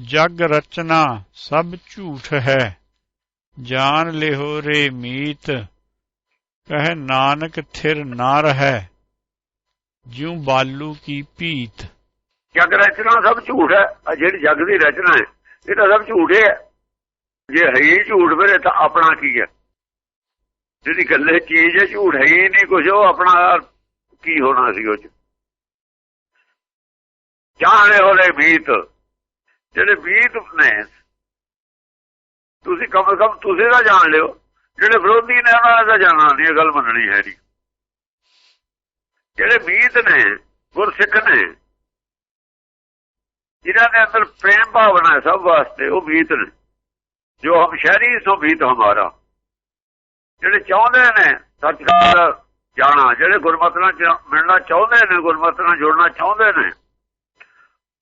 ਜਗ ਰਚਨਾ ਸਭ ਝੂਠ ਹੈ। ਜਾਣ ਲਿਹੋ ਰੇ ਮੀਤ, ਕਹੇ ਨਾਨਕ ਥਿਰ ਨਾ ਰਹੈ ਜਿਉ ਬਾਲੂ ਕੀ ਭੀਤ। ਜਗ ਰਚਨਾ ਸਭ ਝੂਠ ਹੈ। ਜਿਹੜੀ ਜਗ ਦੀ ਰਚਨਾ ਹੈ, ਇਹ ਤਾਂ ਸਭ ਝੂਠ ਹੈ ਜੇ ਹੈ ਹੀ ਝੂਠ ਫਿਰ ਇਹ ਤਾਂ ਆਪਣਾ ਕੀ ਹੈ? ਜਿਹੜੀ ਗੱਲੇ ਚੀਜ਼ ਹੈ, ਝੂਠ ਹੈ ਹੀ ਨਹੀਂ ਕੁਝ ਉਹ ਆਪਣਾ ਕੀ ਹੋਣਾ ਸੀ ਉਹ ਚ? ਜਾਣੇ ਹੋਲੇ ਮੀਤ ਜਿਹੜੇ ਮੀਤ ਨੇ, ਤੁਸੀਂ ਕਮ ਸੇ ਕਮ ਤੁਸੀਂ ਤਾਂ ਜਾਣ ਲਿਓ, ਜਿਹੜੇ ਵਿਰੋਧੀ ਨੇ ਉਹਨਾਂ ਨੇ ਤਾਂ ਜਾਣਨਾ ਨਹੀਂ ਗੱਲ ਮੰਨਣੀ ਹੈ ਜੀ ਜਿਹੜੇ ਮੀਤ ਨੇ, ਗੁਰਸਿੱਖ ਨੇ, ਜਿਨ੍ਹਾਂ ਦੇ ਅੰਦਰ ਪ੍ਰੇਮ ਭਾਵਨਾ ਸਭ ਵਾਸਤੇ, ਉਹ ਮੀਤ ਨੇ। ਜੋ ਹਮ ਸ਼ਹਿਰੀ, ਸੋ ਮੀਤ ਹਮਾਰਾ। ਜਿਹੜੇ ਚਾਹੁੰਦੇ ਨੇ ਸਤਿਕਾਰ ਜਾਣਾ, ਜਿਹੜੇ ਗੁਰਮਤਿ ਨਾਲ ਮਿਲਣਾ ਚਾਹੁੰਦੇ ਨੇ, ਗੁਰਮਤਿ ਨਾਲ ਜੁੜਨਾ ਚਾਹੁੰਦੇ ਨੇ,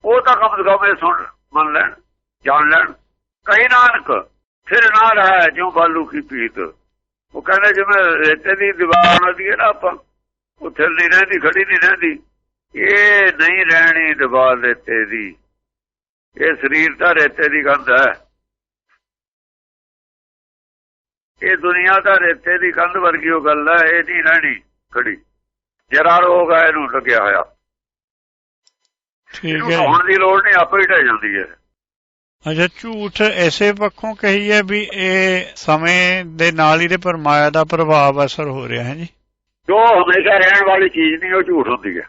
ਉਹ ਤਾਂ ਕਮ ਸੇ ਕਮ ਇਹ ਸੁਣ ਮੰਨ ਲੈਣ, ਜਾਣ ਲੈਣ। ਕਈ ਨਾਨਕ, ਫਿਰ ਨਾ ਰਹਾ ਜਿਉ ਬਾਲੂ ਕੀ ਪੀਤ। ਉਹ ਕਹਿੰਦੇ ਜਿਵੇਂ ਰੇਤੇ ਦੀ ਦੀਵਾਰ ਹੁੰਦੀ ਹੈ ਨਾ ਆਪਾਂ, ਉਹ ਥਿਰ ਨਹੀਂ ਰਹਿੰਦੀ, ਖੜੀ ਨਹੀਂ ਰਹਿੰਦੀ। ਇਹ ਨਹੀਂ ਰਹਿਣੀ ਦੀਵਾਰ ਰੇਤੇ ਦੀ। ਇਹ ਸਰੀਰ ਤਾਂ ਰੇਤੇ ਦੀ ਗੰਧ ਹੈ। ਇਹ ਦੁਨੀਆ ਦਾ ਰੇਤੇ ਦੀ ਕੰਧ ਵਰਗੀ ਉਹ ਗੱਲ ਹੈ, ਇਹ ਨਹੀਂ ਰਹਿਣੀ, ਖੜੀ। ਜਰਾ ਰੋਗ ਹੈ ਇਹਨੂੰ ਲੱਗਿਆ ਹੋਇਆ। ਠੀਕ ਹੈ ਢਾਉਣ ਦੀ ਲੋੜ ਨਹੀਂ ਆਪੇ ਹੀ ਢਹਿ ਜਾਂਦੀ ਹੈ। ਅੱਛਾ ਝੂਠ ਐਸੇ ਪੱਖੋਂ ਕਹੀ ਹੈ ਵੀ ਇਹ ਸਮੇਂ ਦੇ ਨਾਲ ਹੀ ਤੇ ਪਰਮਾਇਆ ਦਾ ਪ੍ਰਭਾਵ ਅਸਰ ਹੋ ਰਿਹਾ ਹੈ ਜੀ। ਜੋ ਹਮੇਸ਼ਾ ਰਹਿਣ ਵਾਲੀ ਚੀਜ਼ ਨਹੀਂ ਉਹ ਝੂਠ ਹੁੰਦੀ ਹੈ।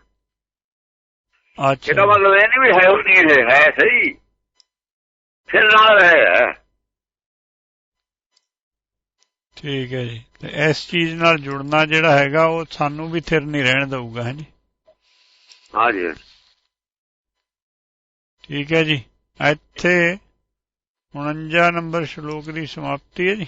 ਅੱਛਾ। ਇਹਦਾ ਮਤਲਬ ਇਹ ਨਹੀਂ ਵੀ ਹੈ ਉਹ ਨਹੀਂ ਹੈ ਹੈ ਸਹੀ। ਫਿਰ ਨਾਲ ਹੈ। ਠੀਕ ਹੈ ਜੀ। ਤੇ ਇਸ ਚੀਜ਼ ਨਾਲ ਜੁੜਨਾ ਜਿਹੜਾ ਹੈਗਾ ਉਹ ਸਾਨੂੰ ਵੀ ਥਿਰ ਨਹੀਂ ਰਹਿਣ ਦਊਗਾ ਹੈ ਜੀ। ਹਾਂਜੀ। ਠੀਕ ਹੈ ਜੀ। ਇੱਥੇ 49 ਨੰਬਰ ਸ਼ਲੋਕ ਦੀ ਸਮਾਪਤੀ ਹੈ ਜੀ।